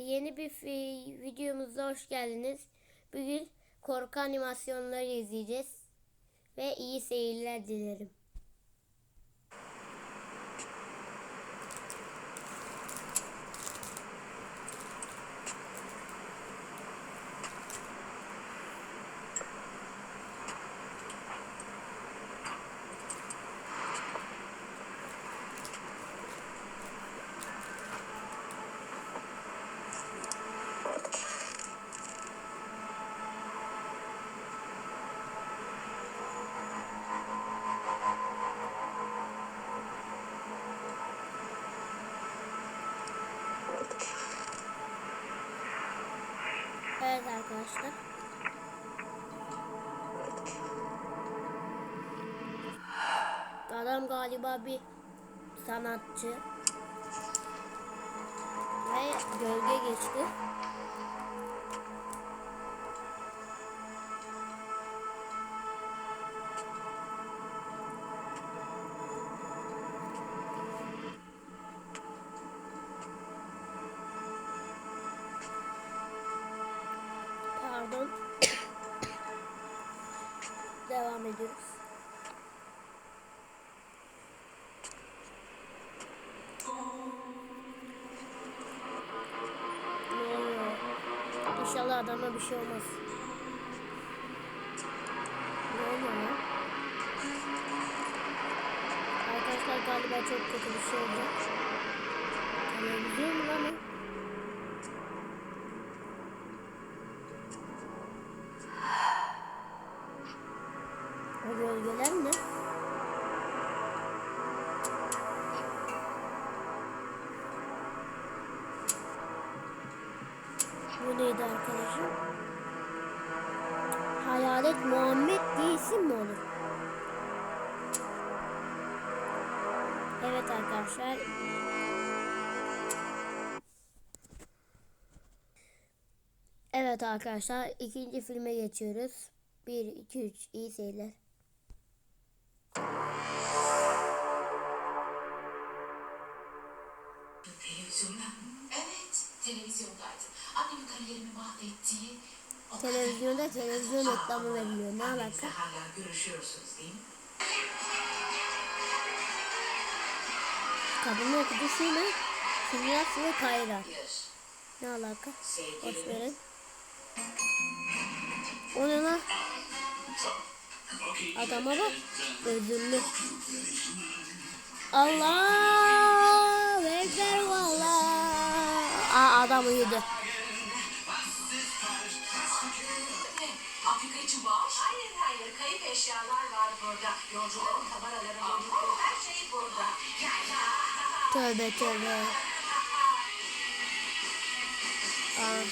yeni bir videomuzda hoş geldiniz. Bugün korku animasyonları izleyeceğiz. Ve iyi seyirler dilerim. Evet arkadaşlar. Adam galiba bir sanatçı. Ve gölge geçti. Devam ediyoruz. İnşallah adama bir şey olmaz. Ne oluyor lan? Arkadaşlar galiba çok kötü bir şey olacak. Televizyon mu lan gölgeler ne? Bu neydi arkadaşım? Hayalet Muhammed diye isim mi olur? Evet arkadaşlar. Evet arkadaşlar ikinci filme geçiyoruz. 1, 2, 3 iyi seyirler. Televizyondaydı. Annemin kariyerimi mahvettiği... o Televizyonda televizyon reklamı veriliyor. Ne alaka? hala görüşüyorsunuz değil mi? Kadının okuduğu şey ne? Kimyas ve Kayra. Hayır. Ne alaka? Boş verin. O ne lan? Adama bak. Özürlü. Allah Aa adam uyudu. Ne? Afrika için bağış? Hayır hayır kayıp eşyalar var burada. Yolcuların kameraları, yolcuların her şey burada. Ya ya. Tövbe tövbe. Aa,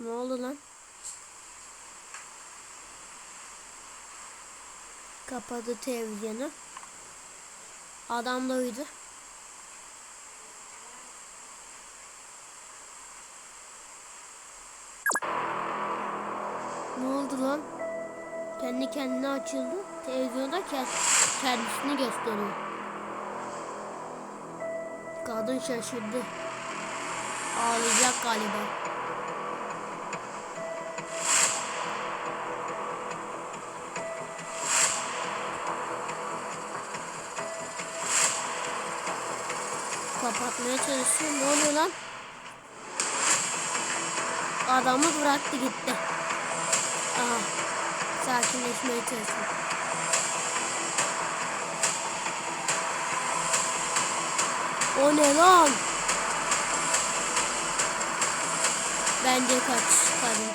ne oldu lan? Kapadı televizyonu. Adam da uyudu. Ne oldu lan? Kendi kendine açıldı. Televizyonda ke- kendisini gösteriyor. Kadın şaşırdı. Ağlayacak galiba. Kapatmaya çalışıyor. Ne oluyor lan? Adamı bıraktı gitti. Aha. Sakinleşmeye çalışıyor. O ne lan? Bence kaç kadın.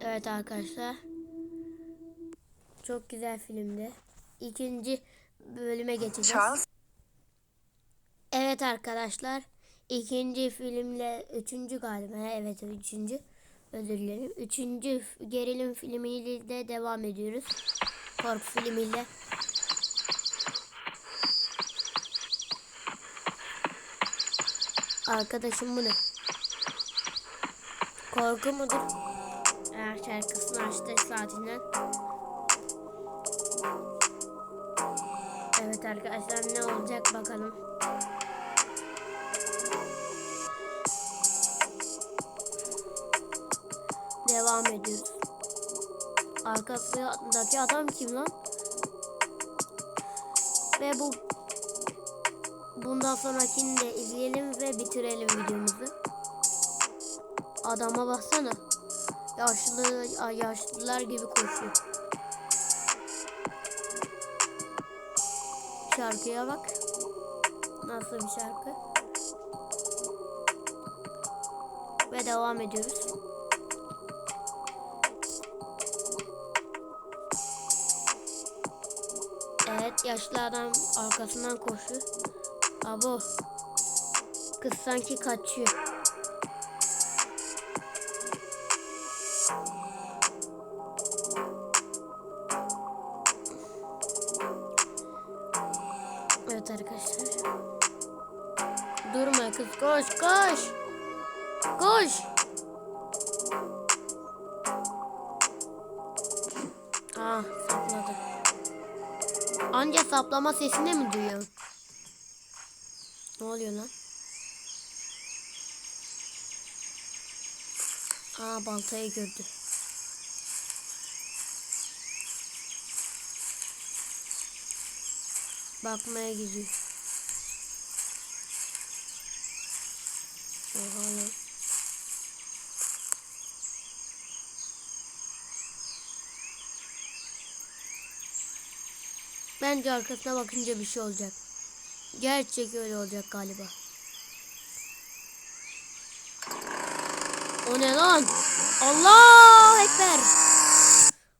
Evet arkadaşlar. Çok güzel filmdi. İkinci bölüme geçeceğiz. Charles Evet arkadaşlar. ikinci filmle üçüncü galiba. Evet üçüncü. Özür dilerim. Üçüncü gerilim filmiyle de devam ediyoruz. Korku filmiyle. Arkadaşım bu ne? Korku mudur? Eğer şarkısını açtı saatinden. Evet arkadaşlar ne olacak bakalım. Devam ediyoruz. Arkasındaki adam kim lan? Ve bu bundan sonrakini de izleyelim ve bitirelim videomuzu. Adama baksana. Yaşlı yaşlılar gibi koşuyor. Şarkıya bak. Nasıl bir şarkı? Ve devam ediyoruz. Evet yaşlı adam arkasından koşuyor. Abo. Kız sanki kaçıyor. Evet arkadaşlar. Durma kız koş koş. Koş. Ah sapladı. Anca saplama sesini mi duyuyorsun? Ne oluyor lan? Aa baltayı gördü. Bakmaya gidiyor. Oha lan. Bence arkasına bakınca bir şey olacak. Gerçek öyle olacak galiba. O ne lan? Allah ekber.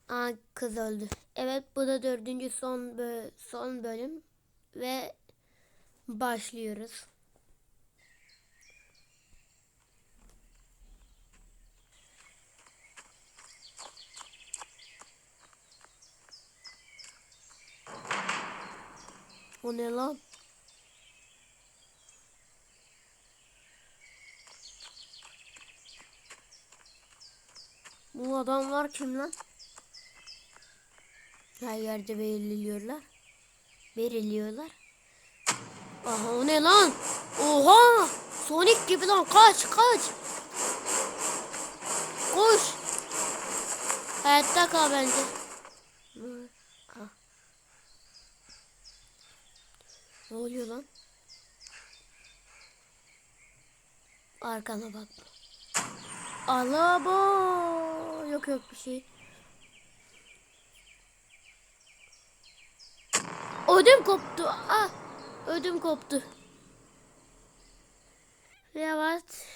Aa kız öldü. Evet bu da dördüncü son bö- son bölüm ve başlıyoruz. O ne lan? Bu adamlar kim lan? Her yerde belirliyorlar. Belirliyorlar. Aha o ne lan? Oha! Sonic gibi lan kaç kaç. Koş. Hayatta kal bence. Ne oluyor lan? Arkana bak. Alaba. Yok yok bir şey. Ödüm koptu. Ah. Ödüm koptu. Evet.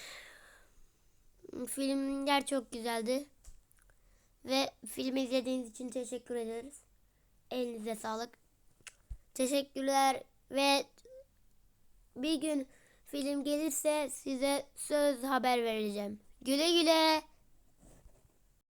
Filmler çok güzeldi. Ve filmi izlediğiniz için teşekkür ederiz. Elinize sağlık. Teşekkürler ve bir gün film gelirse size söz haber vereceğim. Güle güle.